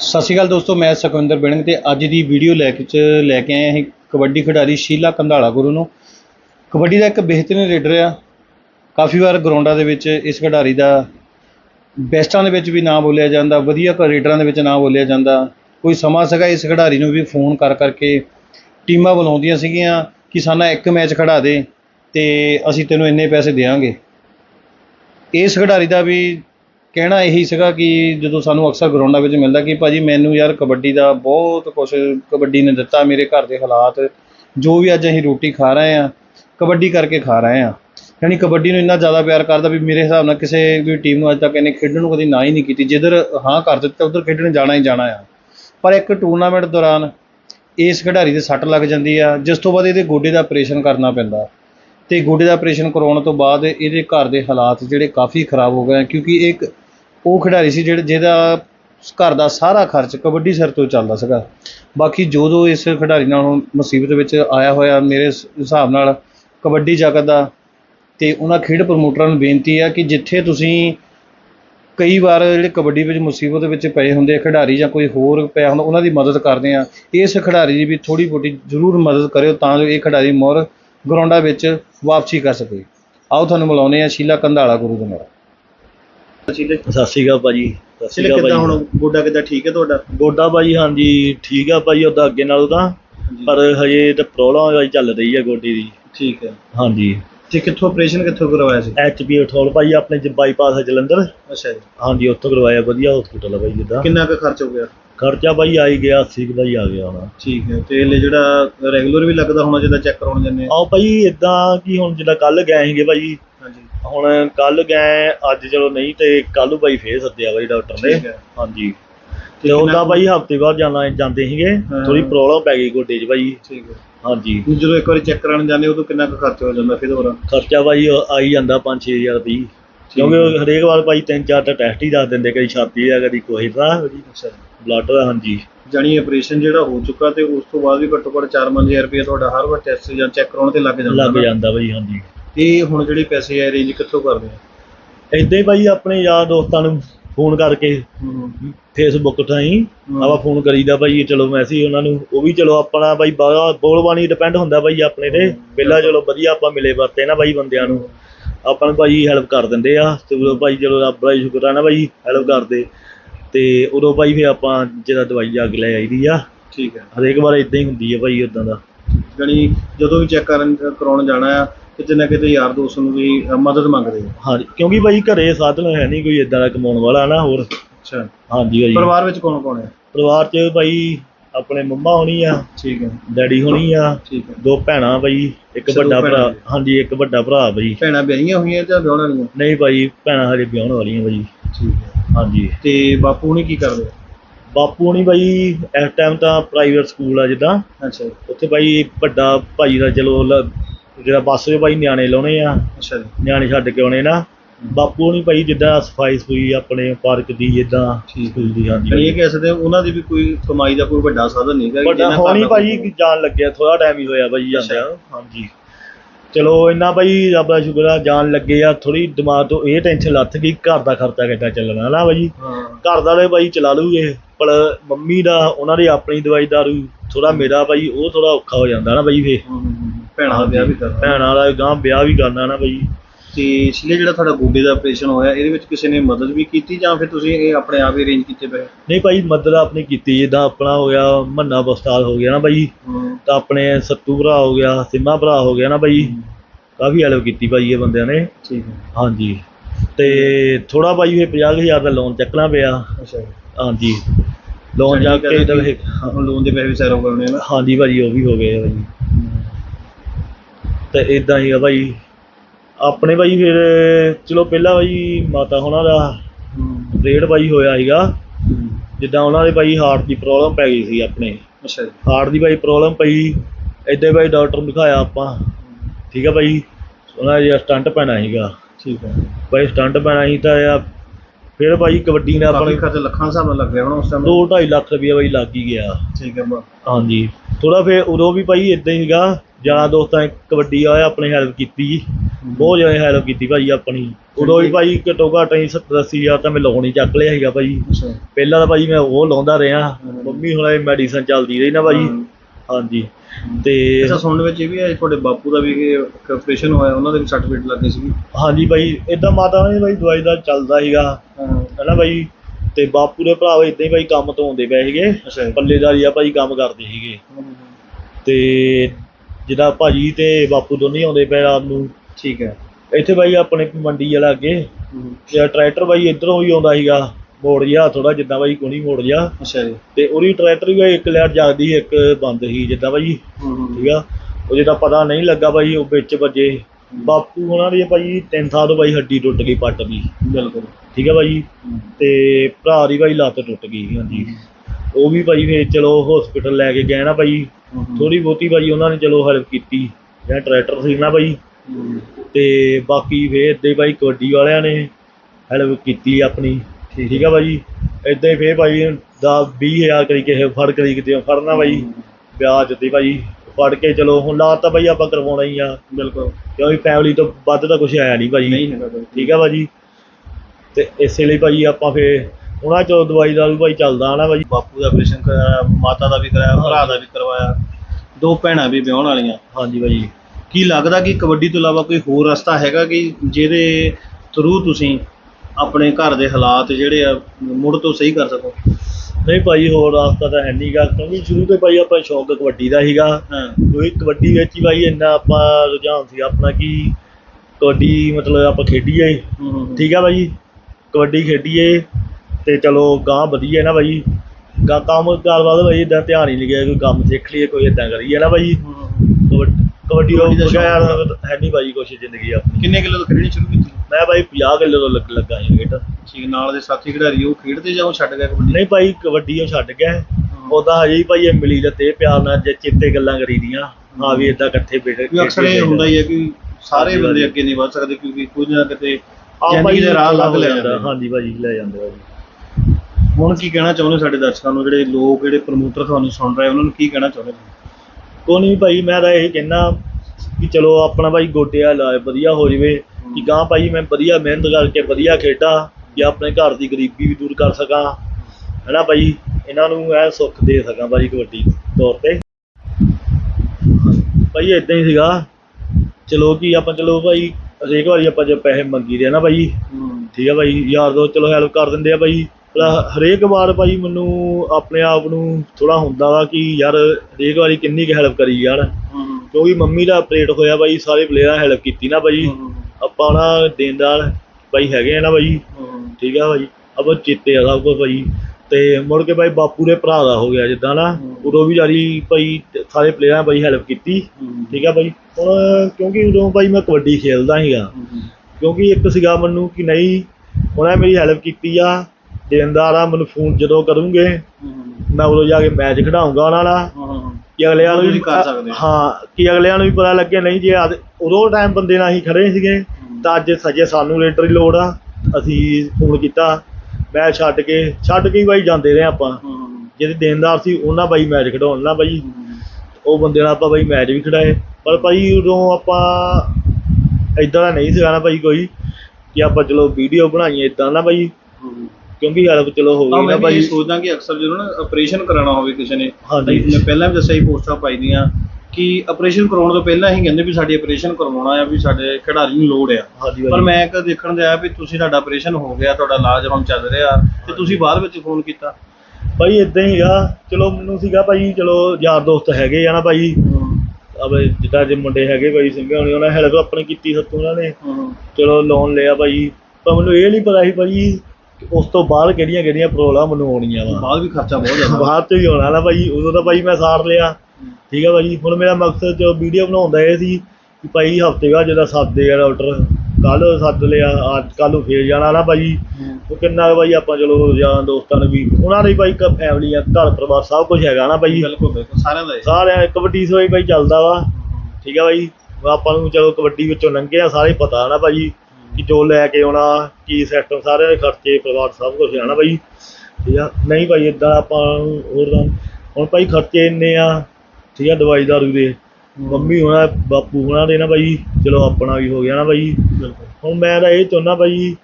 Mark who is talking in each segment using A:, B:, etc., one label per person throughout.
A: ਸਤਿ ਸ਼੍ਰੀ ਅਕਾਲ ਦੋਸਤੋ, ਮੈਂ ਸੁਖਵਿੰਦਰ ਬਿੜੰਗ ਤੇ ਅੱਜ ਦੀ ਵੀਡੀਓ ਲੈ ਕੇ ਚ ਲੈ ਕੇ ਆਏ ਹਾਂ ਕਬੱਡੀ ਖਿਡਾਰੀ ਸ਼ੀਲਾ ਕੰਧਾਲਾ ਗੁਰੂ ਨੂੰ। ਕਬੱਡੀ ਦਾ ਇੱਕ ਬਿਹਤਰੀਨ ਰੇਡਰ ਆ। ਕਾਫੀ ਵਾਰ ਗਰਾਊਂਡਾਂ ਦੇ ਵਿੱਚ ਇਸ ਖਿਡਾਰੀ ਦਾ ਬੈਸਟਾਂ ਦੇ ਵਿੱਚ ਵੀ ਨਾਂ ਬੋਲਿਆ ਜਾਂਦਾ, ਵਧੀਆ ਕ ਰੇਡਰਾਂ ਦੇ ਵਿੱਚ ਨਾਂ ਬੋਲਿਆ ਜਾਂਦਾ। ਕੋਈ ਸਮਾਂ ਸੀਗਾ ਇਸ ਖਿਡਾਰੀ ਨੂੰ ਵੀ ਫੋਨ ਕਰ ਕਰਕੇ ਟੀਮਾਂ ਬੁਲਾਉਂਦੀਆਂ ਸੀਗੀਆਂ ਕਿ ਸਾਡਾ ਇੱਕ ਮੈਚ ਖੜਾ ਦੇ ਤੇ ਅਸੀਂ ਤੈਨੂੰ ਇੰਨੇ ਪੈਸੇ ਦੇਵਾਂਗੇ। ਇਸ ਖਿਡਾਰੀ ਦਾ ਵੀ ਕਹਿਣਾ ਇਹੀ ਸੀਗਾ ਕਿ ਜਦੋਂ ਸਾਨੂੰ ਅਕਸਰ ਗਰਾਊਂਡਾਂ ਵਿੱਚ ਮਿਲਦਾ ਕਿ ਭਾਜੀ ਮੈਨੂੰ ਯਾਰ ਕਬੱਡੀ ਦਾ ਬਹੁਤ ਕੁਛ ਕਬੱਡੀ ਨੇ ਦਿੱਤਾ, ਮੇਰੇ ਘਰ ਦੇ ਹਾਲਾਤ, ਜੋ ਵੀ ਅੱਜ ਅਸੀਂ ਰੋਟੀ ਖਾ ਰਹੇ ਹਾਂ, ਕਬੱਡੀ ਕਰਕੇ ਖਾ ਰਹੇ ਹਾਂ। ਯਾਨੀ ਕਬੱਡੀ ਨੂੰ ਇੰਨਾ ਜ਼ਿਆਦਾ ਪਿਆਰ ਕਰਦਾ ਵੀ ਮੇਰੇ ਹਿਸਾਬ ਨਾਲ ਕਿਸੇ ਵੀ ਟੀਮ ਨੂੰ ਅੱਜ ਤੱਕ ਇਹਨੇ ਖੇਡਣ ਨੂੰ ਕਦੀ ਨਾ ਹੀ ਨਹੀਂ ਕੀਤੀ। ਜਿੱਧਰ ਹਾਂ ਕਰ ਦਿੱਤਾ, ਉਧਰ ਖੇਡਣ ਜਾਣਾ ਹੀ ਜਾਣਾ ਆ। ਪਰ ਇੱਕ ਟੂਰਨਾਮੈਂਟ ਦੌਰਾਨ ਇਸ ਖਿਡਾਰੀ ਦੇ ਸੱਟ ਲੱਗ ਜਾਂਦੀ ਆ, ਜਿਸ ਤੋਂ ਬਾਅਦ ਇਹਦੇ ਗੋਡੇ ਦਾ ਆਪਰੇਸ਼ਨ ਕਰਨਾ ਪੈਂਦਾ। ਤੇ ਗੋਡੇ ਦਾ ਆਪਰੇਸ਼ਨ ਕਰਵਾਉਣ ਤੋਂ ਬਾਅਦ ਇਹਦੇ ਘਰ ਦੇ ਹਾਲਾਤ ਜਿਹੜੇ ਕਾਫੀ ਖਰਾਬ ਹੋ ਗਏ ਕਿਉਂਕਿ ਇੱਕ ਉਹ ਖਿਡਾਰੀ ਸੀ ਜਿਹੜੇ ਜਿਹਦਾ ਘਰ ਦਾ ਸਾਰਾ ਖਰਚ ਕਬੱਡੀ ਸਿਰ ਤੋਂ ਚੱਲਦਾ ਸੀਗਾ। ਬਾਕੀ ਜੋ ਜੋ ਇਸ ਖਿਡਾਰੀ ਨਾਲ ਹੁਣ ਮੁਸੀਬਤ ਵਿੱਚ ਆਇਆ ਹੋਇਆ, ਮੇਰੇ ਹਿਸਾਬ ਨਾਲ ਕਬੱਡੀ ਜਗਤ ਦਾ ਤੇ ਉਹਨਾਂ ਖੇਡ ਪ੍ਰਮੋਟਰਾਂ ਨੂੰ ਬੇਨਤੀ ਆ ਕਿ ਜਿੱਥੇ ਤੁਸੀਂ ਕਈ ਵਾਰ ਜਿਹੜੇ ਕਬੱਡੀ ਵਿੱਚ ਮੁਸੀਬਤ ਵਿੱਚ ਪਏ ਹੁੰਦੇ ਆ, ਖਿਡਾਰੀ ਜਾਂ ਕੋਈ ਹੋਰ ਪਿਆ ਹੁੰਦਾ, ਉਹਨਾਂ ਦੀ ਮਦਦ ਕਰਦੇ ਆ। ਇਸ ਖਿਡਾਰੀ ਦੀ ਵੀ ਥੋੜੀ ਬਹੁਤੀ ਜ਼ਰੂਰ ਮਦਦ ਕਰਿਓ ਤਾਂ ਜੋ ਇਹ ਖਿਡਾਰੀ ਮੋਰ ਗਰਾਊਂਡਾਂ ਵਿੱਚ ਵਾਪਸੀ ਕਰ ਸਕੇ। ਆਓ, ਤੁਹਾਨੂੰ ਮਿਲਾਉਂਦੇ ਆ ਸ਼ੀਲਾ ਕੰਧਾਲਾ ਗੁਰੂ ਦੇ ਨਾਲ।
B: ਸ਼ੀਲੇ
C: ਸਤਿ ਸ਼੍ਰੀ ਅਕਾਲ ਭਾਜੀ। ਸਤਿ ਸ਼੍ਰੀ
B: ਸ਼ੀਲੇ
C: ਅਕਾਲ
B: ਕਿੱਦਾਂ
C: ਭਾਜੀ।
B: ਹੁਣ ਗੋਡਾ ਕਿੱਦਾਂ ਠੀਕ ਹੈ ਤੁਹਾਡਾ?
C: ਗੋਡਾ ਭਾਜੀ ਹਾਂਜੀ ਠੀਕ ਆ ਭਾਜੀ ਉਹਦਾ ਅੱਗੇ ਨਾਲੋਂ ਤਾਂ ਪਰ ਹਜੇ ਤਾਂ ਪ੍ਰੋਬਲਮ ਚੱਲ ਰਹੀ ਆ ਗੋਡੀ ਦੀ।
B: ਠੀਕ ਹੈ।
C: ਹਾਂਜੀ।
B: ਤੇ ਕਿੱਥੋਂ ਆਪਰੇਸ਼ਨ ਕਿੱਥੋਂ ਕਰਵਾਇਆ ਸੀ?
C: ਐਚਪੀ ਅਠੌਲ ਭਾਜੀ ਆਪਣੇ ਚ ਬਾਈਪਾਸ ਹੈ ਜਲੰਧਰ।
B: ਅੱਛਾ ਜੀ।
C: ਹਾਂਜੀ ਉੱਥੋਂ ਕਰਵਾਇਆ ਵਧੀਆ ਹਸਪੀਟਲ ਆ ਭਾਈ ਜਿੱਦਾਂ।
B: ਕਿੰਨਾ ਕੁ ਖਰਚ ਹੋ ਗਿਆ?
C: ਖਰਚਾ ਭਾਈ ਆਈ ਗਿਆ 80 ਕੁ ਭਾਈ ਆ ਗਿਆ ਹੁਣ।
B: ਠੀਕ ਹੈ ਤੇ ਇਹ ਜਿਹੜਾ ਰੈਗੂਲਰ ਵੀ ਲੱਗਦਾ ਹੋਣਾ ਜਦੋਂ ਚੈੱਕ ਕਰਾਉਣ ਜਾਂਦੇ ਆ?
C: ਆਓ ਭਾਈ ਇਦਾਂ ਕਿ ਹੁਣ ਜਿੱਦਾਂ ਕੱਲ ਗਏ ਸੀਗੇ ਭਾਜੀ ਹੁਣ ਕੱਲ ਗਏ ਅੱਜ ਚਲੋ ਨਹੀਂ ਤੇ ਕੱਲ ਭਾਈ ਫੇਰ ਸੱਦਿਆ ਭਾਈ ਡਾਕਟਰ ਨੇ।
B: ਹੈ।
C: ਹਾਂਜੀ।
B: ਤੇ
C: ਉਹਦਾ ਭਾਈ ਹਫ਼ਤੇ ਬਾਅਦ ਜਾਣਾ ਜਾਂਦੇ ਸੀਗੇ।
B: ਹਾਂ।
C: ਥੋੜੀ ਪ੍ਰੋਬਲਮ ਪੈ ਗਈ ਗੋਡੇ 'ਚ ਭਾਈ
B: ਠੀਕ ਹੈ।
C: ਹਾਂਜੀ।
B: ਜਦੋਂ ਇੱਕ ਵਾਰੀ ਚੈੱਕ ਕਰਾਉਣ ਜਾਂਦੇ ਉਦੋਂ ਕਿੰਨਾ ਕੁ ਖਰਚ ਹੋ ਜਾਂਦਾ ਫਿਰ ਹੋਰ?
C: ਖਰਚਾ ਭਾਈ ਆਈ ਜਾਂਦਾ 5-6000 ਰੁਪਏ ਕਿਉਂਕਿ ਉਹ ਹਰੇਕ ਵਾਰ ਭਾਈ ਤਿੰਨ ਚਾਰ ਤਾਂ ਟੈਸਟ ਹੀ ਦੱਸ ਦਿੰਦੇ ਕਦੀ ਛਾਤੀ ਦਾ ਕਦੀ ਕੋਈ ਦਾ।
B: ਅੱਛਾ
C: ਬਲੱਡ ਦਾ ਹਾਂਜੀ।
B: ਜਾਨੀ ਆਪਰੇਸ਼ਨ ਜਿਹੜਾ ਹੋ ਚੁੱਕਾ ਤੇ ਉਸ ਤੋਂ ਬਾਅਦ ਵੀ ਘੱਟੋ ਘੱਟ 4-5000 ਰੁਪਏ ਤੁਹਾਡਾ ਹਰ ਵਾਰ ਟੈਸਟ ਜਾਂ ਚੈੱਕ ਕਰਾਉਣ ਤੇ ਲੱਗ ਜਾਂਦਾ
C: ਲੱਗ। ਜਾਂਦਾ ਭਾਈ ਹਾਂਜੀ।
B: ਇਹ ਹੁਣ ਜਿਹੜੇ ਪੈਸੇ ਆ ਅਰੇਂਜ ਕਿੱਥੋਂ ਕਰਦੇ ਆ?
C: ਏਦਾਂ ਹੀ ਭਾਈ ਆਪਣੇ ਯਾਰ ਦੋਸਤਾਂ ਨੂੰ ਫੋਨ ਕਰਕੇ
B: ਹੂੰ
C: ਫੇਸਬੁੱਕ ਥਾਈ
B: ਹਮ।
C: ਆਪਾਂ ਫੋਨ ਕਰੀਦਾ ਭਾਈ ਚਲੋ ਮੈਸੇਜ ਉਹਨਾਂ ਨੂੰ ਉਹ ਵੀ ਚਲੋ ਆਪਣਾ ਭਾਈ ਬਾਹਲਾ ਬੋਲਬਾਣੀ ਡਿਪੈਂਡ ਹੁੰਦਾ ਭਾਈ ਆਪਣੇ ਤੇ। ਪਹਿਲਾਂ ਚਲੋ ਵਧੀਆ ਆਪਾਂ ਮਿਲੇ ਵਰਤੇ ਨਾ ਭਾਈ ਬੰਦਿਆਂ ਨੂੰ। ਆਪਾਂ ਨੂੰ ਭਾਈ ਹੈਲਪ ਕਰ ਦਿੰਦੇ ਆ ਤੇ ਉਦੋਂ ਭਾਈ ਚਲੋ ਰੱਬ ਦਾ ਹੀ ਸ਼ੁਕਰ ਆ ਨਾ ਭਾਈ ਹੈਲਪ ਕਰਦੇ। ਤੇ ਉਦੋਂ ਭਾਈ ਫੇ ਆਪਾਂ ਜਿਹੜਾ ਦਵਾਈ ਜਾ ਕੇ ਲੈ ਆਈਦੀ ਆ।
B: ਠੀਕ ਹੈ
C: ਹਰੇਕ ਵਾਰ ਇਦਾਂ ਹੀ ਹੁੰਦੀ ਹੈ ਭਾਈ ਉਦਾਂ ਦਾ।
B: ਜਾਨੀ ਜਦੋਂ ਵੀ ਚੈੱਕ ਕਰਨ ਕਰਾਉਣ ਜਾਣਾ ਆ ਕਿਤੇ ਨਾ ਕਿਤੇ ਯਾਰ ਦੋਸਤ ਨੂੰ ਵੀ ਅ, ਮਦਦ ਮੰਗਦੇ ਆ।
C: ਹਾਂਜੀ ਕਿਉਂਕਿ ਭਾਈ ਘਰੇ ਸਾਧਨ ਹੈ ਨਹੀਂ ਕੋਈ ਇਦਾਂ ਦਾ ਕਮਾਉਣ ਵਾਲਾ ਨਾ ਹੋਰ?
B: ਅੱਛਾ।
C: ਹਾਂਜੀ ਭਾਈ।
B: ਪਰਿਵਾਰ ਵਿੱਚ ਕੌਣ ਕੌਣ ਹੈ?
C: ਪਰਿਵਾਰ 'ਚ ਭਾਈ ਆਪਣੇ ਮੰਮਾ ਹੋਣੀ ਆ
B: ਠੀਕ ਹੈ।
C: ਡੈਡੀ ਹੋਣੀ ਆ
B: ਠੀਕ ਹੈ।
C: ਦੋ ਭੈਣਾਂ ਭਾਈ ਇੱਕ
B: ਅੱਛਾ, ਦੋ
C: ਵੱਡਾ
B: ਭੈਣਾਂ
C: ਭਰਾ
B: ਨੇ।
C: ਹਾਂਜੀ ਇੱਕ ਵੱਡਾ ਭਰਾ ਭਾਈ
B: ਭੈਣਾਂ ਵਿਆਹੀਆਂ ਹੋਈਆਂ ਜਾਂ ਵਿਆਹਣ ਵਾਲੀਆਂ?
C: ਨਹੀਂ ਭਾਈ ਭੈਣਾਂ ਹਜੇ ਵਿਆਹਣ ਵਾਲੀਆਂ ਭਾਈ
B: ਠੀਕ ਹੈ।
C: ਹਾਂਜੀ।
B: ਤੇ ਬਾਪੂ ਹੁਣੀ ਕੀ ਕਰਦੇ ਆ?
C: ਬਾਪੂ ਹੋਣੀ ਭਾਈ ਇਸ ਟਾਈਮ ਤਾਂ ਪ੍ਰਾਈਵੇਟ ਸਕੂਲ ਆ ਜਿੱਦਾਂ।
B: ਅੱਛਾ। ਜੀ
C: ਉੱਥੇ ਭਾਈ ਵੱਡਾ ਭਾਈ ਦਾ ਚਲੋ ਲ- ਜਿਹੜਾ ਬੱਸ ਵਿੱਚ ਭਾਈ ਨਿਆਣੇ ਲਾਉਣੇ ਆ
B: ਅੱਛਾ ਜੀ।
C: ਨਿਆਣੇ ਛੱਡ ਕੇ ਆਉਣੇ ਨਾ ਬਾਪੂ ਹੋਣੀ ਭਾਈ ਜਿੱਦਾਂ ਸਫ਼ਾਈ ਸਫੂਈ ਆਪਣੇ ਪਾਰਕ ਦੀ ਜਿੱਦਾਂ
B: ਠੀਕ
C: ਸਕੂਲ ਦੀ
B: ਜਾਨੀ ਇਹ ਕਹਿ ਸਕਦੇ ਉਹਨਾਂ ਦੀ ਵੀ ਕੋਈ ਕਮਾਈ ਦਾ ਕੋਈ ਵੱਡਾ ਸਾਧਨ ਨਹੀਂ ਹੈਗਾ
C: ਵੱਡਾ ਹੋਣੀ ਭਾਈ ਜਾਣ ਲੱਗਿਆ ਥੋੜਾ ਟਾਈਮ ਹੀ ਹੋਇਆ ਭਾਈ। ਜਾਂਦਿਆਂ ਹਾਂਜੀ। ਚਲੋ ਇੰਨਾ ਭਾਈ ਰੱਬ ਦਾ ਸ਼ੁਕਰ ਆ ਜਾਣ ਲੱਗੇ ਆ ਥੋੜੀ ਦਿਮਾਗ ਤੋਂ ਇਹ ਟੈਨਸ਼ਨ ਲੱਥ ਗਈ ਘਰ ਦਾ ਖਰਚਾ ਕਿੱਦਾਂ ਚੱਲਣਾ ਨਾ ਭਾਈ ਘਰ ਦਾ ਤੇ ਭਾਈ ਚਲਾ ਲੂਗੇ ਪਰ ਮੰਮੀ ਦਾ ਉਹਨਾਂ ਦੀ ਆਪਣੀ ਦਵਾਈ ਦਾਰੂ ਥੋੜਾ ਮੇਰਾ ਭਾਈ ਉਹ ਥੋੜਾ ਔਖਾ ਹੋ ਜਾਂਦਾ ਨਾ ਭਾਈ ਫੇ।
B: ਭੈਣਾਂ ਦਾ ਵਿਆਹ ਵੀ ਕਰਨਾ।
C: ਭੈਣਾਂ ਦਾ ਗਾਂ ਵਿਆਹ ਵੀ ਕਰਨਾ ਨਾ ਭਾਈ
B: ਤੇ ਇਸਲੇ ਜਿਹੜਾ ਤੁਹਾਡਾ ਗੋਡੇ ਦਾ ਆਪਰੇਸ਼ਨ ਹੋਇਆ ਇਹਦੇ ਵਿੱਚ ਕਿਸੇ ਨੇ ਮਦਦ ਵੀ ਕੀਤੀ ਜਾਂ ਫਿਰ ਤੁਸੀਂ ਇਹ ਆਪਣੇ ਆਪ ਹੀ ਅਰੇਂਜ ਕੀਤੇ ਪਏ?
C: ਨਹੀਂ ਭਾਈ ਮਦਦ ਆਪਣੀ ਕੀਤੀ ਜਿੱਦਾਂ ਆਪਣਾ ਹੋ ਗਿਆ ਮੰਨਾ ਬਸਤਾਲ ਹੋ ਗਿਆ ਨਾ ਭਾਈ ਤਾਂ ਆਪਣੇ ਸੱਤੂ ਭਰਾ ਹੋ ਗਿਆ ਸਿੰਮਾ ਭਰਾ ਹੋ ਗਿਆ ਨਾ ਭਾਈ ਕਾਫੀ ਹੈਲਪ ਕੀਤੀ ਭਾਈ ਇਹ ਬੰਦਿਆਂ ਨੇ।
B: ਠੀਕ ਹੈ।
C: ਹਾਂਜੀ। ਤੇ ਥੋੜਾ ਭਾਈ ਇਹ 50000 ਦਾ ਲੋਨ ਚੱਕਣਾ ਪਿਆ।
B: ਅੱਛਾ ਜੀ।
C: ਹਾਂਜੀ। ਲੋਨ ਚੱਕ ਕੇ
B: ਲੋਨ ਦੇ ਪੈਸੇ ਵੀ ਸੈਰ ਹੋ ਗਏ ਨਾ।
C: ਹਾਂਜੀ ਭਾਜੀ ਉਹ ਵੀ ਹੋ ਗਏ ਭਾਜੀ ਤੇ ਇਦਾਂ ਹੀ ਆ ਭਾਈ। ਆਪਣੇ ਭਾਈ ਫਿਰ ਚਲੋ ਪਹਿਲਾਂ ਭਾਈ ਮਾਤਾ ਹੋਣਾ ਦਾ
B: ਹੂੰ।
C: ਰੇਡ ਭਾਈ ਹੋਇਆ ਸੀਗਾ। ਜਿੱਦਾਂ ਉਹਨਾਂ ਦੇ ਭਾਈ ਹਾਰਟ ਦੀ ਪ੍ਰੋਬਲਮ ਪੈ ਗਈ ਸੀ ਆਪਣੇ।
B: ਅੱਛਾ ਜੀ।
C: ਹਾਰਟ ਦੀ ਭਾਈ ਪ੍ਰੋਬਲਮ ਪਈ। ਏਦਾਂ ਭਾਈ ਡਾਕਟਰ ਨੂੰ ਦਿਖਾਇਆ ਆਪਾਂ। ਠੀਕ ਆ ਭਾਈ। ਉਹਨਾਂ ਦਾ ਸਟੰਟ ਪੈਣਾ ਸੀਗਾ।
B: ਠੀਕ ਹੈ
C: ਭਾਈ ਸਟੰਟ ਪੈਣਾ ਸੀ ਤਾਂ ਆ ਫਿਰ ਭਾਈ ਕਬੱਡੀ ਨੇ
B: ਕਾਫੀ
C: ਆਪਣੇ
B: ਖਰਚ ਲੱਖਾਂ ਹਿਸਾਬ ਨਾਲ ਲੱਗ ਰਿਹਾ ਹੋਣਾ ਉਸ ਟਾਈਮ
C: 2.5 ਲੱਖ ਰੁਪਇਆ ਭਾਈ ਲੱਗ ਹੀ ਗਿਆ।
B: ਠੀਕ ਹੈ
C: ਹਾਂਜੀ। ਥੋੜਾ ਫਿਰ ਉਦੋਂ ਵੀ ਭਾਈ ਇਦਾਂ ਹੀ ਸੀਗਾ। ਯਾਰਾਂ ਦੋਸਤਾਂ ਨੇ ਕਬੱਡੀ ਆ ਆਪਣੇ ਹੈਲਪ ਕੀਤੀ ਬਹੁਤ ਜ਼ਿਆਦਾ ਹੈਲਪ ਕੀਤੀ ਭਾਈ ਆਪਣੀ। ਉਦੋਂ ਵੀ ਭਾਈ ਘੱਟੋ ਘੱਟ ਅਸੀਂ 70 80 ਹਜ਼ਾਰ ਤਾਂ ਮੈਂ ਲੋਨ ਹੀ ਚੱਕ ਲਿਆ ਸੀਗਾ ਭਾਈ
B: ਅੱਛਾ।
C: ਪਹਿਲਾਂ ਤਾਂ ਭਾਈ ਮੈਂ ਉਹ ਲਾਉਂਦਾ ਰਿਹਾ। ਮੰਮੀ ਹੁਣ ਮੈਡੀਸਨ ਚੱਲਦੀ ਰਹੀ ਨਾ ਭਾਈ ਹਾਂਜੀ। ਤੇ
B: ਅੱਛਾ ਸੁਣਨ ਵਿੱਚ ਇਹ ਵੀ ਹੈ ਤੁਹਾਡੇ ਬਾਪੂ ਦਾ ਵੀ ਇੱਕ ਆਪਰੇਸ਼ਨ ਹੋਇਆ ਉਹਨਾਂ ਦੇ ਵੀ ਸਰਟੀਫਿਕੇਟ ਲੱਗੇ ਸੀ।
C: ਹਾਂਜੀ ਭਾਈ ਇਦਾਂ ਮਾਤਾ ਨੇ ਭਾਈ ਦਵਾਈ ਦਾ ਚੱਲਦਾ ਸੀਗਾ। ਹਨਾ ਭਾਈ? ਤੇ ਬਾਪੂ ਦੇ ਭਰਾ ਇਦਾਂ ਹੀ ਭਾਈ ਕੰਮ ਤੋਂ ਆਉਂਦੇ ਪਏ ਸੀਗੇ। ਪੱਲੇਦਾਰੀ ਆ ਭਾਈ ਕੰਮ ਕਰਦੇ ਸੀਗੇ। ਤੇ ਜਿਹਦਾ ਭਾਜੀ ਤੇ ਬਾਪੂ ਦੋਨੇ ਆਉਂਦੇ ਪਏ ਰਾਤ ਨੂੰ।
B: ਠੀਕ ਹੈ।
C: ਇੱਥੇ ਭਾਈ ਆਪਣੇ ਮੰਡੀ ਵਾਲਾ ਅੱਗੇ। ਜਾਂ ਟਰੈਕਟਰ ਭਾਈ ਇਧਰੋਂ ਵੀ ਆਉਂਦਾ ਸੀਗਾ। ਮੋੜ ਜਿਹਾ ਥੋੜਾ ਜਿੱਦਾਂ ਭਾਈ ਕੋਣੀ ਮੋੜ ਜਿਹਾ।
B: ਅੱਛਾ ਜੀ।
C: ਤੇ ਉਹਦੀ ਟਰੈਕਟਰ ਵੀ ਇੱਕ ਲੈਟ ਜਗਦੀ ਇੱਕ ਬੰਦ ਸੀ ਜਿੱਦਾਂ ਭਾਈ ਠੀਕ ਆ। ਉਹ ਜਿਹਦਾ ਪਤਾ ਨਹੀਂ ਲੱਗਾ ਭਾਈ ਉਹ ਵਿੱਚ ਵੱਜੇ। ਬਾਪੂ ਉਹਨਾਂ ਦੀ ਭਾਈ ਤਿੰਨ ਸਾਲ ਤੋਂ ਭਾਈ ਹੱਡੀ ਟੁੱਟ ਗਈ ਪੱਟ ਦੀ।
B: ਬਿਲਕੁਲ।
C: ਠੀਕ ਆ ਭਾਈ ਤੇ ਭਰਾ ਦੀ ਭਾਈ ਲੱਤ ਟੁੱਟ ਗਈ ਹਾਂਜੀ। ਉਹ ਵੀ ਭਾਈ ਫੇਰ ਚਲੋ ਹਸਪੀਟਲ ਲੈ ਕੇ ਗਏ ਨਾ ਭਾਈ। ਥੋੜੀ ਬਹੁਤੀ ਭਾਈ ਉਹਨਾਂ ਨੇ ਚਲੋ ਹੈਲਪ ਕੀਤੀ। ਜਿਹੜਾ ਟਰੈਕਟਰ ਸੀ ਨਾ ਭਾਈ। ਤੇ ਬਾਕੀ ਫੇਰ ਏਦਾਂ ਹੀ ਭਾਈ ਕਬੱਡੀ ਵਾਲਿਆਂ ਨੇ ਹੈਲਪ ਕੀਤੀ ਆਪਣੀ। ਠੀਕ ਆ ਭਾਈ। ਏਦਾਂ ਹੀ ਫੇਰ ਭਾਈ ਦਾ 20000 ਕਰੀ ਕਿਸੇ ਫੜ ਕਰੀ ਕਿਤੇ ਫੜਨਾ ਭਾਈ। ਵਿਆਜ ਤੇ ਭਾਈ। ਫੜ ਕੇ ਚਲੋ ਹੁਣ ਲਾਤ ਤਾਂ ਭਾਈ ਆਪਾਂ ਕਰਵਾਉਣਾ ਹੀ ਆ।
B: ਬਿਲਕੁਲ।
C: ਕਿਉਂਕਿ ਫੈਮਿਲੀ ਤੋਂ ਵੱਧ ਤਾਂ ਕੁਝ ਆਇਆ ਨਹੀਂ ਭਾਈ। ਠੀਕ ਆ ਭਾਜੀ। ਤੇ ਇਸੇ ਲਈ ਭਾਜੀ ਆਪਾਂ ਫੇਰ ਉਹਨਾਂ ਚੋਂ ਦਵਾਈ ਦਾ ਵੀ ਭਾਈ ਚੱਲਦਾ ਨਾ ਭਾਜੀ
B: ਬਾਪੂ ਦਾ ਆਪਰੇਸ਼ਨ ਕਰਾਇਆ ਮਾਤਾ ਦਾ ਵੀ ਕਰਾਇਆ ਭਰਾ ਦਾ ਵੀ ਕਰਵਾਇਆ। ਦੋ ਭੈਣਾਂ ਵੀ ਵਿਆਹਣ ਵਾਲੀਆਂ।
C: ਹਾਂਜੀ ਭਾਜੀ
B: ਕੀ ਲੱਗਦਾ ਕਿ ਕਬੱਡੀ ਤੋਂ ਇਲਾਵਾ ਕੋਈ ਹੋਰ ਰਸਤਾ ਹੈਗਾ ਕਿ ਜਿਹਦੇ ਥਰੂ ਤੁਸੀਂ ਆਪਣੇ ਘਰ ਦੇ ਹਾਲਾਤ ਜਿਹੜੇ ਆ ਮੁੜ ਤੋਂ ਸਹੀ ਕਰ ਸਕੋ?
C: ਨਹੀਂ ਭਾਈ ਹੋਰ ਰਾਸਤਾ ਤਾਂ ਹੈ ਨਹੀਂਗਾ ਕਿਉਂਕਿ ਸ਼ੁਰੂ ਤੋਂ ਭਾਈ ਆਪਾਂ ਸ਼ੌਂਕ ਕਬੱਡੀ ਦਾ ਸੀਗਾ। ਕੋਈ ਕਬੱਡੀ ਵਿੱਚ ਹੀ ਭਾਈ ਇੰਨਾ ਆਪਾਂ ਰੁਝਾਨ ਸੀ ਆਪਣਾ ਕਿ ਕਬੱਡੀ ਮਤਲਬ ਆਪਾਂ ਖੇਡੀਏ। ਠੀਕ ਆ ਭਾਈ। ਕਬੱਡੀ ਖੇਡੀਏ। ਤੇ ਚਲੋ ਗਾਂ ਵਧੀਆ ਨਾ ਭਾਈ ਗਾ ਕੰਮ ਗੱਲਬਾਤ ਭਾਈ ਇਦਾਂ ਧਿਆਨ ਹੀ ਨਹੀਂ ਗਿਆ ਕੋਈ ਕੰਮ ਸਿੱਖ ਲਈਏ ਕੋਈ ਇਦਾਂ ਕਰੀਏ ਨਾ ਭਾਈ ਕਬੱਡੀ ਕਬੱਡੀ
B: ਕਬੱਡੀ ਦਾ
C: ਉਹ
B: ਸ਼ੌਕ
C: ਬਗੈਰ ਹੈ ਨਹੀਂ ਭਾਈ ਕੁਛ ਜ਼ਿੰਦਗੀ ਆਪਣੀ।
B: ਕਿੰਨੇ ਕਿਲੋ ਤੋਂ ਖੇਡਣੀ ਸ਼ੁਰੂ ਕੀਤੀ?
C: ਮੈਂ ਭਾਈ 50 ਕਿਲੋ ਤੋਂ ਲੱਗ ਲੱਗਾ ਸੀ ਖੇਡ।
B: ਠੀਕ ਨਾਲ ਦੇ ਸਾਥੀ ਖਿਡਾਰੀ ਉਹ ਖੇਡਦੇ ਜਾਂ ਉਹ ਛੱਡ ਗਏ ਕਬੱਡੀ?
C: ਨਹੀਂ ਭਾਈ ਕਬੱਡੀ ਉਹ ਛੱਡ ਗਿਆ। ਉਹਦਾ ਹਜੇ ਹੀ ਭਾਈ ਇਹ ਮਿਲੀ ਤੇ ਪਿਆਰ ਨਾਲ ਜੇ ਚਿੱਤੇ ਗੱਲਾਂ ਕਰੀਦੀਆਂ ਹਾਂ। ਵੀ ਇਦਾਂ ਇਕੱਠੇ ਬੈਠੇ
B: ਕਿਉਂਕਿ ਅਕਸਰ ਇਹ ਹੁੰਦਾ ਹੀ ਹੈ ਕਿ ਸਾਰੇ
C: ਹਾਂਜੀ,
B: ਬੰਦੇ
C: ਹਾਂਜੀ।
B: ਅੱਗੇ ਨਹੀਂ ਵੱਧ ਸਕਦੇ ਕਿਉਂਕਿ ਕੁਝ ਨਾ ਕਿਤੇ ਜ਼ਿੰਦਗੀ ਦੇ ਰਾਹ ਲੱਗ ਲੈ ਜਾਂਦਾ,
C: ਹਾਂਜੀ ਭਾਜੀ ਲੈ ਜਾਂਦੇ ਭਾਜੀ
B: ਹੁਣ ਕੀ ਕਹਿਣਾ ਚਾਹੁੰਦੇ ਸਾਡੇ ਦਰਸ਼ਕਾਂ ਨੂੰ? ਜਿਹੜੇ ਲੋਕ ਜਿਹੜੇ ਪ੍ਰਮੋਟਰ ਤੁਹਾਨੂੰ ਸੁਣ ਰਹੇ ਉਹਨਾਂ ਨੂੰ ਕੀ ਕਹਿਣਾ ਚਾਹੁੰਦੇ
C: ਕੋਈ ਨਹੀਂ ਭਾਈ ਮੈਂ ਤਾਂ ਇਹ ਕਹਿਣਾ ਕਿ ਚਲੋ ਆਪਣਾ ਭਾਈ ਗੋਡੇ ਦਾ ਇਲਾਜ ਵਧੀਆ ਹੋ ਜਾਵੇ। ਕਿ ਗਾਂ ਭਾਈ ਮੈਂ ਵਧੀਆ ਮਿਹਨਤ ਕਰਕੇ ਵਧੀਆ ਖੇਡਾਂ ਕਿ ਆਪਣੇ ਘਰ ਦੀ ਗਰੀਬੀ ਵੀ ਦੂਰ ਕਰ ਸਕਾਂ। ਹੈਨਾ ਭਾਈ? ਇਹਨਾਂ ਨੂੰ ਇਹ ਸੁੱਖ ਦੇ ਸਕਾਂ ਭਾਈ ਕਬੱਡੀ ਤੌਰ ਤੇ। ਭਾਈ ਇਦਾਂ ਹੀ ਸੀਗਾ। ਚਲੋ ਕਿ ਆਪਾਂ ਚਲੋ ਭਾਈ ਹਰੇਕ ਵਾਰੀ ਆਪਾਂ ਜੇ ਪੈਸੇ ਮੰਗੀ ਦੇ ਨਾ ਭਾਈ। ਠੀਕ ਆ ਭਾਈ ਯਾਰ ਦੋ ਚਲੋ ਹੈਲਪ ਕਰ ਦਿੰਦੇ ਆ ਭਾਈ। ਹਰੇਕ ਵਾਰ ਭਾਅ ਜੀ ਮੈਨੂੰ ਆਪਣੇ ਆਪ ਨੂੰ ਥੋੜਾ ਹੁੰਦਾ ਵਾ ਕਿ ਯਾਰ ਹਰੇਕ ਵਾਰੀ ਕਿੰਨੀ ਕੁ ਹੈਲਪ ਕਰੀ ਯਾਰ ਕਿਉਂਕਿ ਮੰਮੀ ਦਾ ਆਪਰੇਟ ਹੋਇਆ ਭਾਈ, ਸਾਰੇ ਪਲੇਅਰਾਂ ਹੈਲਪ ਕੀਤੀ ਨਾ ਭਾਈ। ਆਪਾਂ ਨਾ ਦੇਣਦਾਰ ਭਾਈ ਹੈਗੇ ਆ ਨਾ ਭਾਈ। ਠੀਕ ਆ ਭਾਈ, ਆਪਾਂ ਚੇਤੇ ਆ ਸਭ ਕੁਝ ਭਾਈ। ਤੇ ਮੁੜ ਕੇ ਭਾਈ ਬਾਪੂ ਦੇ ਭਰਾ ਦਾ ਹੋ ਗਿਆ ਜਿੱਦਾਂ ਨਾ, ਉਦੋਂ ਵੀ ਜਾਰੀ ਭਾਈ ਸਾਰੇ ਪਲੇਅਰਾਂ ਭਾਈ ਹੈਲਪ ਕੀਤੀ। ਠੀਕ ਆ ਭਾਈ, ਹੁਣ ਕਿਉਂਕਿ ਉਦੋਂ ਭਾਈ ਮੈਂ ਕਬੱਡੀ ਖੇਡਦਾ ਸੀਗਾ। ਕਿਉਂਕਿ ਇੱਕ ਸੀਗਾ ਮੈਨੂੰ ਕਿ ਨਹੀਂ, ਉਹਨੇ ਮੇਰੀ ਹੈਲਪ ਕੀਤੀ ਆ। ਦੇਣਦਾਰ ਆ ਮੈਨੂੰ ਫੋਨ ਜਦੋਂ ਕਰੂੰਗੇ ਮੈਂ ਉਦੋਂ ਜਾ ਕੇ ਮੈਚ ਖਿਡਾਉਂਗਾ ਉਹਨਾਂ ਨਾਲ। ਕਿ ਅਗਲਿਆਂ ਨੂੰ ਵੀ
B: ਕਰ ਸਕਦੇ।
C: ਹਾਂ ਕਿ ਅਗਲਿਆਂ ਨੂੰ ਵੀ ਪਤਾ ਲੱਗੇ ਨਹੀਂ ਜੇ ਉਦੋਂ ਟਾਈਮ ਬੰਦੇ ਨਾਲ ਹੀ ਖੜੇ ਸੀਗੇ ਤਾਂ ਅੱਜ ਸਜੇ ਸਾਨੂੰ ਰੇਡਰ ਦੀ ਲੋੜ ਆ ਅਸੀਂ ਫੋਨ ਕੀਤਾ ਮੈਚ ਛੱਡ ਕੇ ਛੱਡ ਕੇ ਬਾਈ ਜਾਂਦੇ ਰਹੇ ਆਪਾਂ। ਜਿਹੜੇ ਦੇਣਦਾਰ ਸੀ ਉਹਨਾਂ ਬਾਈ ਮੈਚ ਖਿਡਾਉਣ ਨਾ ਬਾਈ। ਉਹ ਬੰਦੇ ਨਾਲ ਆਪਾਂ ਬਾਈ ਮੈਚ ਵੀ ਖਿਡਾਏ। ਪਰ ਭਾਈ ਉਦੋਂ ਆਪਾਂ ਇਦਾਂ ਦਾ ਨਹੀਂ ਸੀਗਾ ਨਾ ਭਾਈ ਕੋਈ ਕਿ ਆਪਾਂ ਚਲੋ ਵੀਡੀਓ ਬਣਾਈਏ ਇਦਾਂ ਨਾ ਭਾਈ ਕਿਉਂਕਿ ਹੈਲਪ ਚਲੋ ਹੋ
B: ਆ
C: ਗਈ
B: ਮੈਂ
C: ਨਾ
B: ਵੀ ਇਹ
C: ਭਾਈ
B: ਸੋਚਦਾ ਕਿ ਅਕਸਰ ਜਦੋਂ ਨਾ ਆਪਰੇਸ਼ਨ ਕਰਾਉਣਾ ਹੋਵੇ ਕਿਸੇ ਨੇ
C: ਹਾਂਜੀ।
B: ਮੈਂ ਪਹਿਲਾਂ ਵੀ ਦੱਸਿਆ ਸੀ ਪੋਸਟਾਂ ਪਾਈ ਦੀਆਂ ਕਿ ਆਪਰੇਸ਼ਨ ਕਰਾਉਣ ਤੋਂ ਪਹਿਲਾਂ ਹੀ ਕਹਿੰਦੇ ਵੀ ਸਾਡੀ ਆਪਰੇਸ਼ਨ ਕਰਵਾਉਣਾ ਆ ਵੀ ਸਾਡੇ ਖਿਡਾਰੀ ਨੂੰ ਲੋੜ ਆ।
C: ਹਾਂਜੀ
B: ਪਰ ਮੈਂ ਇੱਕ ਦੇਖਣ ਦੇ ਆਇਆ ਵੀ ਤੁਸੀਂ ਤੁਹਾਡਾ ਆਪਰੇਸ਼ਨ ਹੋ ਗਿਆ ਤੁਹਾਡਾ ਇਲਾਜ ਹੁਣ ਚੱਲ ਰਿਹਾ ਤੇ ਤੁਸੀਂ ਬਾਅਦ ਵਿੱਚ ਫੋਨ ਕੀਤਾ।
C: ਭਾਈ ਇਦਾਂ ਹੀ ਆ। ਚਲੋ ਮੈਨੂੰ ਸੀਗਾ ਭਾਈ ਚਲੋ ਯਾਰ ਦੋਸਤ ਹੈਗੇ ਆ ਨਾ ਭਾਈ। ਅਬੇ ਜਿੱਦਾਂ ਜੇ ਮੁੰਡੇ ਹੈਗੇ ਭਾਈ ਸਿੰਘਾਂ ਹੋਣੀ ਉਹਨਾਂ ਹੈਲਪ ਆਪਣੀ ਕੀਤੀ ਸੱਤੂ ਉਹਨਾਂ ਨੇ। ਚਲੋ ਲੋਨ ਲਿਆ ਭਾਈ। ਪਰ ਮੈਨੂੰ ਇਹ ਨਹੀਂ ਪਤਾ ਸੀ ਭਾਈ ਕਿ ਉਸ ਤੋਂ ਬਾਅਦ ਕਿਹੜੀਆਂ ਕਿਹੜੀਆਂ ਪ੍ਰੋਬਲਮ ਮੈਨੂੰ ਆਉਣੀਆਂ ਵਾ।
B: ਬਾਅਦ ਵੀ ਖਰਚਾ ਬਹੁਤ ਜ਼ਿਆਦਾ।
C: ਬਾਅਦ ਚ ਹੀ ਹੋਣਾ ਨਾ ਭਾਈ ਉਦੋਂ ਤਾਂ ਭਾਈ ਮੈਂ ਸਾਰ ਲਿਆ। ਠੀਕ ਹੈ ਭਾਈ ਹੁਣ ਮੇਰਾ ਮਕਸਦ ਜੋ ਵੀਡੀਓ ਬਣਾਉਂਦਾ ਇਹ ਸੀ ਕਿ ਭਾਈ ਹਫ਼ਤੇ ਬਾਅਦ ਜਿਹੜਾ ਸੱਦਦੇ ਆ ਡਾਕਟਰ ਕੱਲ ਸੱਦ ਲਿਆ ਅੱਜ ਕੱਲ ਨੂੰ ਫੇਰ ਜਾਣਾ ਨਾ ਭਾਈ। ਉਹ ਕਿੰਨਾ ਭਾਈ ਆਪਾਂ ਚਲੋ ਯਾਰਾਂ ਦੋਸਤਾਂ ਨੂੰ ਵੀ ਉਹਨਾਂ ਦੀ ਭਾਈ ਫੈਮਿਲੀ ਆ ਘਰ ਪਰਿਵਾਰ ਸਭ ਕੁਝ ਹੈਗਾ ਨਾ ਭਾਈ।
B: ਬਿਲਕੁਲ ਬਿਲਕੁਲ ਸਾਰਿਆਂ ਦਾ।
C: ਸਾਰਿਆਂ ਕਬੱਡੀ ਸੋਈ ਭਾਈ ਚੱਲਦਾ ਵਾ। ਠੀਕ ਹੈ ਭਾਈ ਆਪਾਂ ਨੂੰ ਚਲੋ ਕਬੱਡੀ ਵਿੱਚੋਂ ਲੰਘੇ ਆ ਸਾਰੇ ਪਤਾ ਨਾ ਭਾਈ। ਕਿ ਜੋ ਲੈ ਕੇ ਆਉਣਾ ਕੀ ਸਿਸਟਮ ਸਾਰਿਆਂ ਦੇ ਖਰਚੇ ਪਰਿਵਾਰ ਸਭ ਕੁਝ ਹੈ ਨਾ ਭਾਈ ਠੀਕ ਆ? ਨਹੀਂ ਭਾਈ ਇਦਾਂ ਆਪਾਂ ਨੂੰ ਹੋਰ ਤਾਂ ਹੁਣ ਭਾਈ ਖਰਚੇ ਇੰਨੇ ਆ ਠੀਕ ਆ ਦਵਾਈ ਦਾਰੂ ਦੇ। ਮੰਮੀ ਹੋਣਾ ਬਾਪੂ ਹੋਣਾ ਦੇ ਨਾ ਬਾਈ ਚਲੋ ਆਪਣਾ ਵੀ ਹੋ ਗਿਆ ਨਾ ਬਾਈ।
B: ਬਿਲਕੁਲ।
C: ਹੁਣ ਮੈਂ ਤਾਂ ਇਹ ਚਾਹੁੰਦਾ ਬਾਈ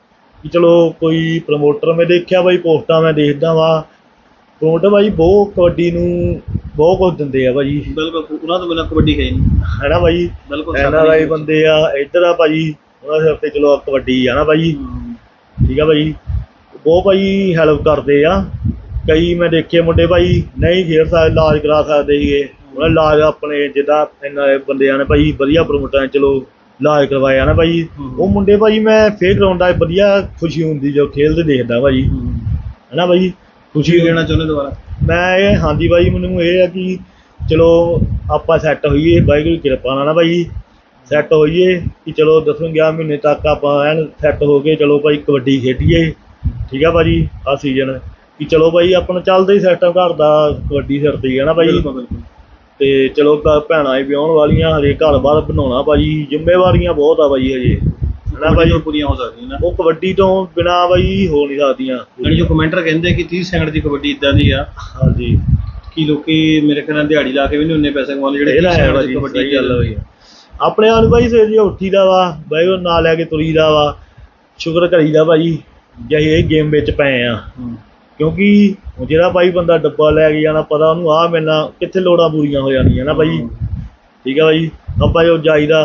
C: ਕਿ ਚਲੋ ਕੋਈ ਪ੍ਰਮੋਟਰ ਮੈਂ ਦੇਖਿਆ ਬਾਈ ਪੋਸਟਾਂ ਮੈਂ ਦੇਖਦਾ ਵਾ। ਪ੍ਰਮੋਟਰ ਬਾਈ ਬਹੁਤ ਕਬੱਡੀ ਨੂੰ ਬਹੁਤ ਕੁਝ ਦਿੰਦੇ ਆ ਬਾਈ।
B: ਬਿਲਕੁਲ ਉਹਨਾਂ ਤੋਂ ਬਿਨਾਂ ਕਬੱਡੀ ਹੈ ਹੀ ਨਹੀਂ।
C: ਹੈਨਾ ਬਾਈ?
B: ਬਿਲਕੁਲ
C: ਐਨ ਆਰ ਆਈ ਬੰਦੇ ਆ ਇੱਧਰ ਆ ਭਾਜੀ ਉਹਨਾਂ ਦੇ ਸਿਰ ਤੇ ਚਲੋ ਕਬੱਡੀ ਆ ਨਾ ਬਾਈ।
B: ਹਮ,
C: ਠੀਕ ਆ ਭਾਈ ਬਹੁਤ ਭਾਈ ਹੈਲਪ ਕਰਦੇ ਆ। ਕਈ ਮੈਂ ਦੇਖੇ ਮੁੰਡੇ ਭਾਈ ਨਹੀਂ ਖੇਡ ਸਕਦੇ ਇਲਾਜ ਕਰਾ ਸਕਦੇ ਸੀਗੇ। ਉਹਨਾਂ ਇਲਾਜ ਆਪਣੇ ਜਿੱਦਾਂ ਇਹਨਾਂ ਦੇ ਬੰਦਿਆਂ ਨੇ ਭਾਈ ਵਧੀਆ ਪ੍ਰਮੋਟਰਾਂ ਚਲੋ ਇਲਾਜ ਕਰਵਾਇਆ ਨਾ ਭਾਈ। ਉਹ ਮੁੰਡੇ ਭਾਈ ਮੈਂ ਫੇਰ ਕਰਾਉਂਦਾ ਵਧੀਆ ਖੁਸ਼ੀ ਹੁੰਦੀ ਜੋ ਖੇਲਦੇ ਦੇਖਦਾ ਭਾਈ। ਹੈਨਾ ਭਾਈ ਖੁਸ਼ੀ
B: ਕਹਿਣਾ ਚਾਹੁੰਦੇ ਦੁਬਾਰਾ?
C: ਮੈਂ ਇਹ ਹਾਂਜੀ ਭਾਈ ਮੈਨੂੰ ਇਹ ਆ ਕਿ ਚਲੋ ਆਪਾਂ ਸੈੱਟ ਹੋਈਏ ਵਾਹਿਗੁਰੂ ਦੀ ਕਿਰਪਾ ਨਾਲ ਨਾ ਭਾਈ ਸੈੱਟ ਹੋਈਏ ਕਿ ਚਲੋ ਦਸਵੇਂ 11 ਮਹੀਨੇ ਤੱਕ ਆਪਾਂ ਐਨ ਸੈੱਟ ਹੋ ਕੇ ਚਲੋ ਭਾਈ ਕਬੱਡੀ ਖੇਡੀਏ। ਠੀਕ ਆ ਭਾਜੀ ਆ ਸੀਜ਼ਨ ਕਿ ਚਲੋ ਭਾਈ ਆਪਣਾ ਚੱਲਦਾ ਹੀ ਸੈਟਅਪ ਘਰ ਦਾ ਕਬੱਡੀ ਸਿਰ ਤੇ ਹੀ ਆ ਨਾ ਭਾਈ। ਤੇ ਚਲੋ ਘਰ ਭੈਣਾਂ ਹੀ ਵਿਆਹੁਣ ਵਾਲੀਆਂ ਹਜੇ ਘਰ ਬਾਹਰ ਬਣਾਉਣਾ ਭਾਜੀ। ਜ਼ਿੰਮੇਵਾਰੀਆਂ ਬਹੁਤ ਆ ਭਾਈ ਹਜੇ। ਹਨਾ ਭਾਈ?
B: ਕਬੱਡੀ ਪੂਰੀਆਂ ਹੋ ਸਕਦੀਆਂ ਨਾ।
C: ਉਹ ਕਬੱਡੀ ਤੋਂ ਬਿਨਾ ਭਾਈ ਹੋ ਨਹੀਂ ਸਕਦੀਆਂ।
B: ਯਾਨੀ ਜੋ ਕਮੈਂਟਰ ਕਹਿੰਦੇ ਕਿ 30 ਸੈਕਿੰਡ ਦੀ ਕਬੱਡੀ ਇਦਾਂ ਦੀ ਆ।
C: ਹਾਂਜੀ।
B: ਕਿ ਲੋਕੀ ਮੇਰੇ ਖਿਆਲ ਨਾਲ ਦਿਹਾੜੀ ਲਾ ਕੇ ਵੀ ਨਹੀਂ ਉਹਨੇ ਪੈਸੇ ਕਮਾਉਂਦੇ ਜਿਹੜੇ
C: ਇਹ ਤਾਂ
B: 30
C: ਹੈ
B: ਸੈਕਿੰਡ ਦੀ ਕਬੱਡੀ
C: ਸਹੀ ਗੱਲ ਹੋਈ ਆਪਣੇ ਆਪ ਨੂੰ ਭਾਈ ਸਵੇਰ ਦੀ ਉੱਠੀ ਦਾ ਵਾ ਬਾਈ ਉਹ ਨਾਲ ਲੈ ਕੇ ਤੁਰੀ ਦਾ ਵਾ। ਸ਼ੁਕਰ ਕਰੀਦਾ ਭਾਈ ਜੇ ਇਹ ਗੇਮ ਵਿੱਚ ਪਏ ਆ। ਕਿਉਂਕਿ ਜਿਹੜਾ ਭਾਈ ਬੰਦਾ ਡੱਬਾ ਲੈ ਕੇ ਜਾਣਾ ਪਤਾ ਉਹਨੂੰ ਆ ਮਿਲਣਾ ਕਿੱਥੇ ਲੋੜਾਂ ਪੂਰੀਆਂ ਹੋ ਜਾਣੀਆਂ ਨਾ ਭਾਈ। ਠੀਕ ਆ ਭਾਈ? ਆਪਾਂ ਜੋ ਜਾਈਦਾ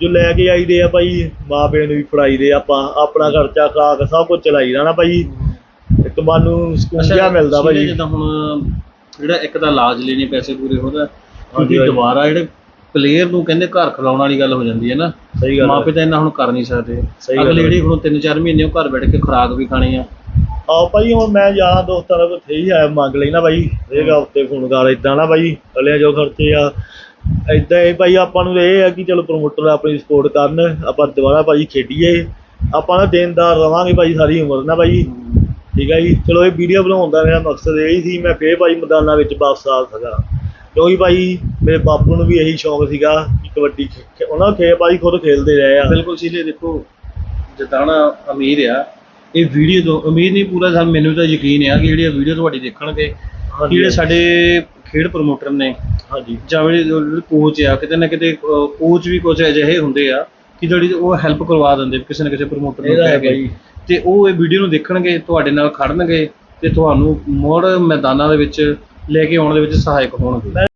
C: ਜੋ ਲੈ ਕੇ ਆਈਦੇ ਆ ਭਾਈ ਮਾਂ ਪਿਓ ਨੂੰ ਵੀ ਫੜਾਈਦੇ ਆਪਾਂ ਆਪਣਾ ਖਰਚਾ ਖਰਾਕ ਸਭ ਕੁਝ ਚਲਾਈਦਾ ਨਾ ਭਾਈ। ਇੱਕ ਮਨ ਨੂੰ ਸਕੂਨ ਜਿਹਾ ਮਿਲਦਾ ਭਾਈ।
B: ਜਿੱਦਾਂ ਹੁਣ ਜਿਹੜਾ ਇੱਕ ਤਾਂ ਇਲਾਜ ਲੈਣੇ ਪੈਸੇ ਪੂਰੇ ਹੋਦਾ ਕਿਉਂਕਿ। ਦੁਬਾਰਾ ਜਿਹੜੇ ਪਲੇਅਰ ਨੂੰ ਕਹਿੰਦੇ ਘਰ ਖਿਲਾਉਣ ਵਾਲੀ ਗੱਲ ਹੋ ਜਾਂਦੀ ਹੈ ਨਾ।
C: ਸਹੀ ਗੱਲ
B: ਮਾਪੇ। ਤਾਂ ਇੰਨਾ ਹੁਣ ਕਰ ਨਹੀਂ ਸਕਦੇ।
C: ਸਹੀ ਗੱਲ
B: ਅਗਲੇ। ਜਿਹੜੀ ਹੁਣ 3-4 ਮਹੀਨੇ ਉਹ ਘਰ ਬੈਠ ਕੇ ਖੁਰਾਕ ਵੀ ਖਾਣੀ ਆ।
C: ਆ ਭਾਈ ਹੁਣ ਮੈਂ ਯਾਰਾਂ ਦੋਸਤਾਂ ਦਾ ਕੋਈ ਹੀ ਆਇਆ ਮੰਗ ਲਈ ਨਾ ਭਾਈ ਇਹ ਉੱਤੇ ਫੋਨ ਕਰ ਇਦਾਂ ਨਾ ਭਾਈ ਅਲੇ ਜੋ ਖਰਚੇ ਆ। ਇਦਾਂ ਹੀ ਭਾਈ ਆਪਾਂ ਨੂੰ ਇਹ ਆ ਕਿ ਚਲੋ ਪ੍ਰਮੋਟਰ ਆਪਣੀ ਸਪੋਰਟ ਕਰਨ ਆਪਾਂ ਦੁਬਾਰਾ ਭਾਈ ਖੇਡੀਏ। ਆਪਾਂ ਨਾ ਦੇਣਦਾਰ ਰਵਾਂਗੇ ਭਾਈ ਸਾਰੀ ਉਮਰ ਨਾ ਭਾਈ ਠੀਕ ਹੈ ਜੀ? ਚਲੋ ਇਹ ਵੀਡੀਓ ਬਣਾਉਣ ਦਾ ਮੇਰਾ ਮਕਸਦ ਇਹ ਹੀ ਸੀ ਮੈਂ ਫੇਰ ਭਾਈ ਮੈਦਾਨਾਂ ਵਿੱਚ ਵਾਪਸ ਆ ਸਕਾਂ। ਕਿਉਂਕਿ ਭਾਈ ਮੇਰੇ ਬਾਪੂ ਨੂੰ ਵੀ ਇਹੀ ਸ਼ੌਂਕ ਸੀਗਾ ਕਿ ਕਬੱਡੀ ਖੇ- ਉਹਨਾਂ ਖੇ ਭਾਈ ਖੁਦ ਖੇਲਦੇ ਰਹੇ ਆ।
B: ਬਿਲਕੁਲ ਸੀਲੇ ਦੇਖੋ ਜਿੱਦਾਂ ਨਾ ਅਮੀਰ ਆ ਇਹ ਵੀਡੀਓ ਤੋਂ ਅਮੀਰ ਨਹੀਂ ਪੂਰਾ ਸਾਨੂੰ ਮੈਨੂੰ ਤਾਂ ਯਕੀਨ ਆ ਕਿ ਜਿਹੜੀ ਵੀਡੀਓ ਤੁਹਾਡੀ ਦੇਖਣਗੇ
C: ਹਾਂਜੀ।
B: ਜਿਹੜੇ ਸਾਡੇ ਖੇਡ ਪ੍ਰਮੋਟਰ ਨੇ
C: ਹਾਂਜੀ।
B: ਜਾਂ ਜਿਹੜੇ ਕੋਚ ਆ ਕਿਤੇ ਨਾ ਕਿਤੇ ਕੋਚ ਵੀ ਕੁਝ ਅਜਿਹੇ ਹੁੰਦੇ ਆ ਕਿ ਜਿਹੜੀ ਉਹ ਹੈਲਪ ਕਰਵਾ ਦਿੰਦੇ ਕਿਸੇ ਨਾ ਕਿਸੇ ਪ੍ਰਮੋਟਰ ਨੂੰ
C: ਇਹਦਾ ਹੈ
B: ਕਹਿ ਕੇ।
C: ਭਾਈ।
B: ਤੇ ਉਹ ਇਹ ਵੀਡੀਓ ਨੂੰ ਦੇਖਣਗੇ ਤੁਹਾਡੇ ਨਾਲ ਖੜਨਗੇ ਤੇ ਤੁਹਾਨੂੰ ਮੋੜ ਮੈਦਾਨਾਂ ਦੇ ਵਿੱਚ ਲੈ ਕੇ ਆਉਣ ਦੇ ਵਿੱਚ ਸਹਾਇਕ ਹੋਣਗੇ।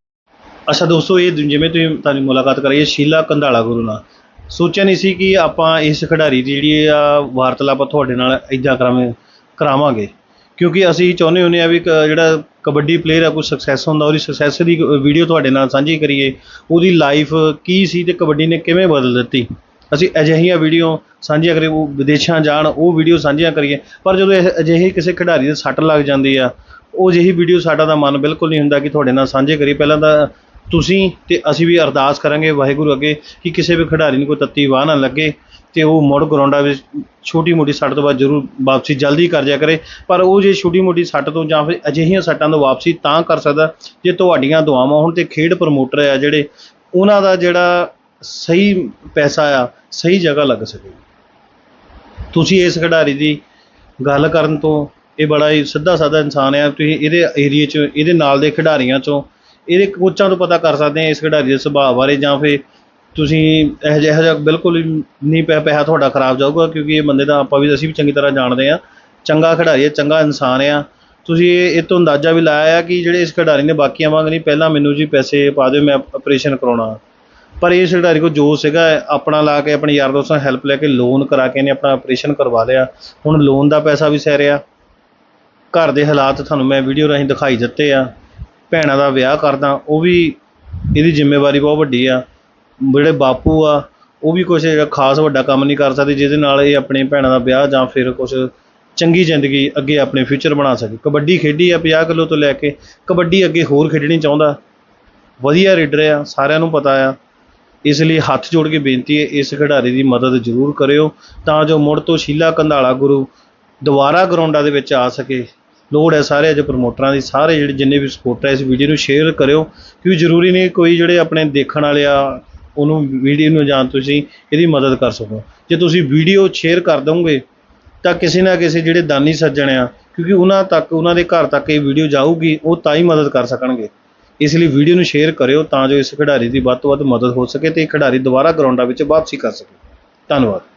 B: ਅੱਛਾ ਦੋਸਤੋ, ਇਹ ਜਿਵੇਂ ਤੁਸੀਂ ਤੁਹਾਨੂੰ ਮੁਲਾਕਾਤ ਕਰਾਈ ਸ਼ੀਲਾ ਕੰਧਾਲਾ ਗੁਰੂ ਨਾਲ। ਸੋਚਿਆ ਨਹੀਂ ਸੀ ਕਿ ਆਪਾਂ ਇਸ ਖਿਡਾਰੀ ਦੀ ਜਿਹੜੀ ਆ ਵਾਰਤਾਲਾਪ ਤੁਹਾਡੇ ਨਾਲ ਇਦਾਂ ਕਰਾਵੇਂ, ਕਰਾਵਾਂਗੇ। ਕਿਉਂਕਿ ਅਸੀਂ ਚਾਹੁੰਦੇ ਹੁੰਦੇ ਆ ਵੀ ਕ- ਜਿਹੜਾ ਕਬੱਡੀ ਪਲੇਅਰ ਆ, ਕੋਈ ਸਕਸੈਸ ਹੁੰਦਾ, ਉਹਦੀ ਸਕਸੈਸ ਦੀ ਵੀਡੀਓ ਤੁਹਾਡੇ ਨਾਲ ਸਾਂਝੀ ਕਰੀਏ। ਉਹਦੀ ਲਾਈਫ ਕੀ ਸੀ ਤੇ ਕਬੱਡੀ ਨੇ ਕਿਵੇਂ ਬਦਲ ਦਿੱਤੀ? ਅਸੀਂ ਅਜਿਹੀਆਂ ਵੀਡੀਓ ਸਾਂਝੀਆਂ ਕਰੀਏ, ਉਹ ਵਿਦੇਸ਼ਾਂ ਜਾਣ, ਉਹ ਵੀਡੀਓ ਸਾਂਝੀਆਂ ਕਰੀਏ। ਪਰ ਜਦੋਂ ਇਹ ਅਜਿਹੇ ਕਿਸੇ ਖਿਡਾਰੀ ਦੇ ਸੱਟ ਲੱਗ ਜਾਂਦੀ ਆ ਉਹ ਜਿਹੀ ਵੀਡੀਓ ਸਾਡਾ ਤਾਂ ਮਨ ਬਿਲਕੁਲ ਨਹੀਂ ਹੁੰਦਾ ਕਿ ਤੁਹਾਡੇ ਨਾਲ ਸਾਂਝੇ ਕਰੀਏ। ਪਹਿਲਾਂ ਤਾਂ ਤੁਸੀਂ ਤੇ ਅਸੀਂ ਵੀ ਅਰਦਾਸ ਕਰਾਂਗੇ ਵਾਹਿਗੁਰੂ ਅੱਗੇ ਕਿ ਕਿਸੇ ਵੀ ਖਿਡਾਰੀ ਨੂੰ ਕੋਈ ਤੱਤੀ ਵਾਹ ਨਾ ਲੱਗੇ ਤੇ ਉਹ ਮੁੜ ਗਰਾਊਂਡਾਂ ਵਿੱਚ ਛੋਟੀ ਮੋਟੀ ਸੱਟ ਤੋਂ ਬਾਅਦ ਜ਼ਰੂਰ ਵਾਪਸੀ ਜਲਦੀ ਕਰ ਜਾ ਕਰੇ। ਪਰ ਉਹ ਜੇ ਛੋਟੀ ਮੋਟੀ ਸੱਟ ਤੋਂ ਜਾਂ ਫਿਰ ਅਜਿਹੀਆਂ ਸੱਟਾਂ ਤੋਂ ਵਾਪਸੀ ਤਾਂ ਕਰ ਸਕਦਾ ਜੇ ਤੁਹਾਡੀਆਂ ਦੁਆਵਾਂ ਹੋਣ ਤੇ ਖੇਡ ਪ੍ਰਮੋਟਰ ਆ ਜਿਹੜੇ, ਉਹਨਾਂ ਦਾ ਜਿਹੜਾ ਸਹੀ ਪੈਸਾ ਆ, ਸਹੀ ਜਗ੍ਹਾ ਲੱਗ ਸਕੇ। ਤੁਸੀਂ ਇਸ ਖਿਡਾਰੀ ਦੀ ਗੱਲ ਕਰਨ ਤੋਂ ਇਹ ਬੜਾ ਹੀ ਸਿੱਧਾ ਸਾਦਾ ਇਨਸਾਨ ਆ। ਤੁਸੀਂ ਇਹਦੇ ਏਰੀਏ 'ਚ, ਇਹਦੇ ਨਾਲ ਦੇ ਖਿਡਾਰੀਆਂ 'ਚੋਂ ਇਹਦੇ ਕੋਚਾਂ ਤੋਂ ਪਤਾ ਕਰ ਸਕਦੇ ਆ ਇਸ ਖਿਡਾਰੀ ਦੇ ਸੁਭਾਅ ਬਾਰੇ ਜਾਂ ਫਿਰ ਤੁਸੀਂ ਇਹੋ ਜਿਹਾ ਇਹੋ ਜਿਹਾ ਬਿਲਕੁਲ ਹੀ ਨਹੀਂ ਪੈ ਪੈਸਾ ਤੁਹਾਡਾ ਖਰਾਬ ਜਾਊਗਾ ਕਿਉਂਕਿ ਇਹ ਬੰਦੇ ਦਾ ਆਪਾਂ ਵੀ, ਅਸੀਂ ਵੀ ਚੰਗੀ ਤਰ੍ਹਾਂ ਜਾਣਦੇ ਆ। ਚੰਗਾ ਖਿਡਾਰੀ ਆ, ਚੰਗਾ ਇਨਸਾਨ ਆ। ਤੁਸੀਂ ਇਹ ਇਹ ਤੋਂ ਅੰਦਾਜ਼ਾ ਵੀ ਲਾਇਆ ਆ ਕਿ ਜਿਹੜੇ ਇਸ ਖਿਡਾਰੀ ਨੇ ਬਾਕੀਆਂ ਵਾਂਗ ਨਹੀਂ, ਪਹਿਲਾਂ ਮੈਨੂੰ ਜੀ ਪੈਸੇ ਪਾ ਦਿਓ, ਮੈਂ ਆਪਰੇਸ਼ਨ ਕਰਾਉਣਾ। ਪਰ ਇਸ ਖਿਡਾਰੀ ਕੋਲ ਜੋ ਸੀਗਾ, ਆਪਣਾ ਲਾ ਕੇ, ਆਪਣੇ ਯਾਰ ਦੋਸਤਾਂ ਹੈਲਪ ਲੈ ਕੇ ਲੋਨ ਕਰਾ ਕੇ ਇਹਨੇ ਆਪਣਾ ਆਪਰੇਸ਼ਨ ਕਰਵਾ ਲਿਆ। ਹੁਣ ਲੋਨ ਦਾ ਪੈਸਾ ਵੀ ਸਹਿ ਰਿਹਾ। ਘਰ ਦੇ ਹਾਲਾਤ ਤੁਹਾਨੂੰ ਮੈਂ ਵੀਡੀਓ ਰਾਹੀਂ ਦਿਖਾਈ ਦਿੱਤੇ ਆ। ਭੈਣਾਂ ਦਾ ਵਿਆਹ ਕਰਦਾ, ਉਹ ਵੀ ਇਹਦੀ ਜ਼ਿੰਮੇਵਾਰੀ ਬਹੁਤ ਵੱਡੀ ਆ। ਜਿਹੜੇ ਬਾਪੂ ਆ, ਉਹ ਵੀ ਕੁਝ ਖਾਸ ਵੱਡਾ ਕੰਮ ਨਹੀਂ ਕਰ ਸਕਦੇ, ਜਿਹਦੇ ਨਾਲ ਇਹ ਆਪਣੇ ਭੈਣਾਂ ਦਾ ਵਿਆਹ ਜਾਂ ਫਿਰ ਕੁਝ ਚੰਗੀ ਜ਼ਿੰਦਗੀ ਅੱਗੇ ਆਪਣੇ ਫਿਊਚਰ ਬਣਾ ਸਕੇ। ਕਬੱਡੀ ਖੇਡੀ ਆ 50 ਕਿਲੋ ਤੋਂ ਲੈ ਕੇ, ਕਬੱਡੀ ਅੱਗੇ ਹੋਰ ਖੇਡਣੀ ਚਾਹੁੰਦਾ। ਵਧੀਆ ਰੀਡਰ ਆ, ਸਾਰਿਆਂ ਨੂੰ ਪਤਾ ਆ। ਇਸ ਲਈ ਹੱਥ ਜੋੜ ਕੇ ਬੇਨਤੀ ਹੈ, ਇਸ ਖਿਡਾਰੀ ਦੀ ਮਦਦ ਜ਼ਰੂਰ ਕਰਿਓ, ਤਾਂ ਜੋ ਮੁੜ ਤੋਂ ਸ਼ੀਲਾ ਕੰਧਾਲਾ ਗੁਰੂ ਦੁਬਾਰਾ ਗਰਾਊਂਡਾਂ ਦੇ ਵਿੱਚ ਆ ਸਕੇ। ਲੋੜ ਹੈ ਸਾਰੇ ਅੱਜ ਪ੍ਰਮੋਟਰਾਂ ਦੀ, ਸਾਰੇ ਜਿਹੜੇ ਜਿੰਨੇ ਵੀ ਸਪੋਰਟਰ ਇਸ ਵੀਡੀਓ ਨੂੰ ਸ਼ੇਅਰ ਕਰਿਓ। ਕਿਉਂਕਿ ਜ਼ਰੂਰੀ ਨਹੀਂ ਕੋਈ ਜਿਹੜੇ ਆਪਣੇ ਦੇਖਣ ਵਾਲੇ ਆ, ਉਹਨੂੰ ਵੀਡੀਓ ਨੂੰ ਜਾਂ ਤੁਸੀਂ ਇਹਦੀ ਮਦਦ ਕਰ ਸਕੋ। ਜੇ ਤੁਸੀਂ ਵੀਡੀਓ ਸ਼ੇਅਰ ਕਰ ਦੋਗੇ, ਤਾਂ ਕਿਸੇ ਨਾ ਕਿਸੇ ਜਿਹੜੇ ਦਾਨੀ ਸੱਜਣ ਆ, ਕਿਉਂਕਿ ਉਹਨਾਂ ਤੱਕ, ਉਹਨਾਂ ਦੇ ਘਰ ਤੱਕ ਇਹ ਵੀਡੀਓ ਜਾਊਗੀ, ਉਹ ਤਾਂ ਹੀ ਮਦਦ ਕਰ ਸਕਣਗੇ। ਇਸ ਲਈ ਵੀਡੀਓ ਨੂੰ ਸ਼ੇਅਰ ਕਰਿਓ ਤਾਂ ਜੋ ਇਸ ਖਿਡਾਰੀ ਦੀ ਵੱਧ ਤੋਂ ਵੱਧ ਮਦਦ ਹੋ ਸਕੇ ਤੇ ਇਹ ਖਿਡਾਰੀ ਦੁਬਾਰਾ ਗਰਾਊਂਡਾਂ ਵਿੱਚ ਵਾਪਸੀ ਕਰ ਸਕੇ। ਧੰਨਵਾਦ।